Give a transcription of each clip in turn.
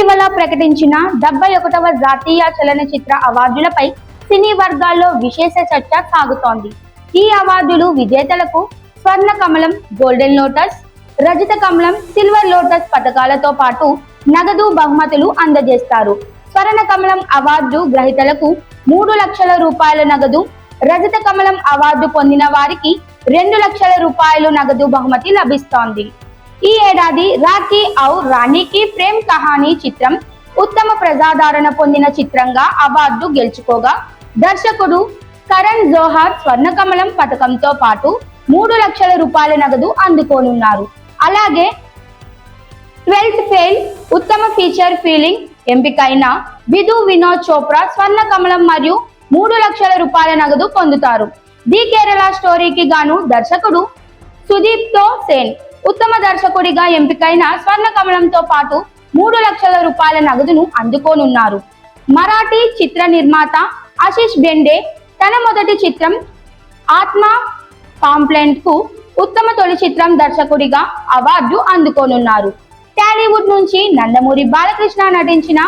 ఇటీవల ప్రకటించిన డెబ్బై ఒకటవ జాతీయ చలనచిత్ర అవార్డులపై సినీ వర్గాల్లో విశేష చర్చ సాగుతోంది. ఈ అవార్డులు విజేతలకు స్వర్ణ కమలం గోల్డెన్ లోటస్ రజత కమలం సిల్వర్ లోటస్ పథకాలతో పాటు నగదు బహుమతులు అందజేస్తారు. స్వర్ణ కమలం అవార్డు గ్రహీతలకు మూడు లక్షల రూపాయల నగదు రజత కమలం అవార్డు పొందిన వారికి రెండు లక్షల రూపాయలు నగదు బహుమతి లభిస్తోంది. ఈ ఏడాది రాఖీ ఔ రాణికి ప్రేమ్ కహానీ చిత్రం ఉత్తమ ప్రజాదరణ పొందిన చిత్రంగా అవార్డు గెలుచుకోగా దర్శకుడు కరణ్ జోహార్ స్వర్ణకమలం పథకంతో పాటు మూడు లక్షల రూపాయల నగదు అందుకోనున్నారు. అలాగే ట్వెల్త్ ఫెయిల్ ఉత్తమ ఫీచర్ ఫీలింగ్ ఎంపికైన విధు వినోద్ చోప్రా స్వర్ణ కమలం మరియు మూడు లక్షల రూపాయల నగదు పొందుతారు. ది కేరళ స్టోరీకి గాను దర్శకుడు సుదీప్తో సేన్. ఉత్తమ దర్శకుడిగా ఎంపికైన స్వర్ణ కమలంతో పాటు మూడు లక్షల రూపాయల నగదును అందుకోనున్నారు. మరాఠీ చిత్ర నిర్మాత ఆశిష్ బెండే తన మొదటి చిత్రం ఆత్మ పాంప్లెంట్కు ఉత్తమ తొలి చిత్రం దర్శకుడిగా అవార్డు అందుకోనున్నారు. టాలీవుడ్ నుంచి నందమూరి బాలకృష్ణ నటించిన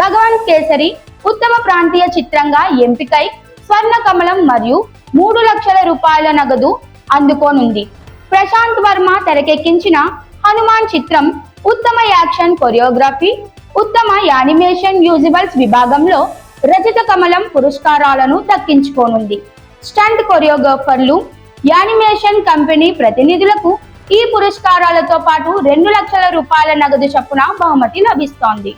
భగవాన్ కేసరి ఉత్తమ ప్రాంతీయ చిత్రంగా ఎంపికై స్వర్ణ కమలం మరియు మూడు లక్షల రూపాయల నగదు అందుకోనుంది. ప్రశాంత్ వర్మ తెరకెక్కించిన హనుమాన్ చిత్రం ఉత్తమ యాక్షన్ కొరియోగ్రఫీ ఉత్తమ యానిమేషన్ యూజిబుల్స్ విభాగంలో రచిత కమలం పురస్కారాలను దక్కించుకోనుంది. స్టంట్ కొరియోగ్రాఫర్లు యానిమేషన్ కంపెనీ ప్రతినిధులకు ఈ పురస్కారాలతో పాటు రెండు లక్షల రూపాయల నగదు చొప్పున బహుమతి లభిస్తోంది.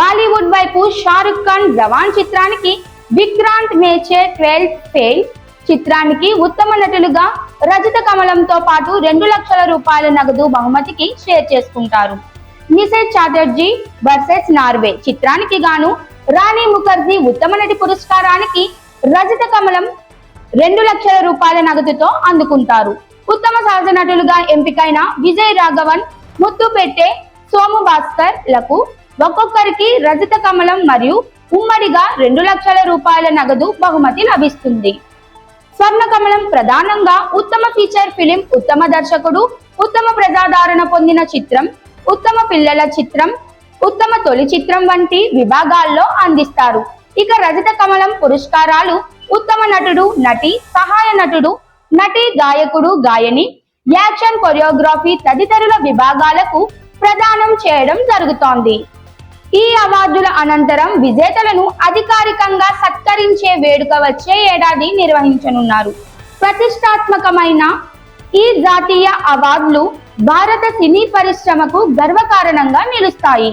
బాలీవుడ్ వైపు షారుఖ్ ఖాన్ జవాన్ చిత్రానికి విక్రాంత్ మేచే ట్వెల్త్ ఫెయిల్ చిత్రానికి ఉత్తమ నటులుగా రజత కమలంతో పాటు రెండు లక్షల రూపాయల నగదు బహుమతికి షేర్ చేసుకుంటారు. నిషేధ్ చాటర్జీ వర్సెస్ నార్వే చిత్రానికి గాను రాణి ముఖర్జీ ఉత్తమ నటి పురస్కారానికి రజత కమలం రెండు లక్షల రూపాయల నగదుతో అందుకుంటారు. ఉత్తమ సహజ నటులుగా ఎంపికైన విజయ్ రాఘవన్ ముత్తు పెట్టే సోము భాస్కర్లకు ఒక్కొక్కరికి రజత కమలం మరియు ఉమ్మడిగా రెండు లక్షల రూపాయల నగదు బహుమతి లభిస్తుంది. స్వర్ణ కమలం ప్రధానంగా ఉత్తమ ఫీచర్ ఫిలిం ఉత్తమ దర్శకుడు ఉత్తమ ప్రజాదరణ పొందిన చిత్రం ఉత్తమ పిల్లల చిత్రం ఉత్తమ తొలి చిత్రం వంటి విభాగాల్లో అందిస్తారు. ఇక రజత కమలం పురస్కారాలు ఉత్తమ నటుడు నటి సహాయ నటుడు నటి గాయకుడు గాయని యాక్షన్ కొరియోగ్రఫీ తదితరుల విభాగాలకు ప్రదానం చేయడం జరుగుతోంది. ఈ అవార్డుల అనంతరం విజేతలను అధికారికంగా సత్కరించే వేడుక వచ్చే ఏడాది నిర్వహించనున్నారు. ప్రతిష్టాత్మకమైన ఈ జాతీయ అవార్డులు భారత సినీ పరిశ్రమకు గర్వకారణంగా నిలుస్తాయి.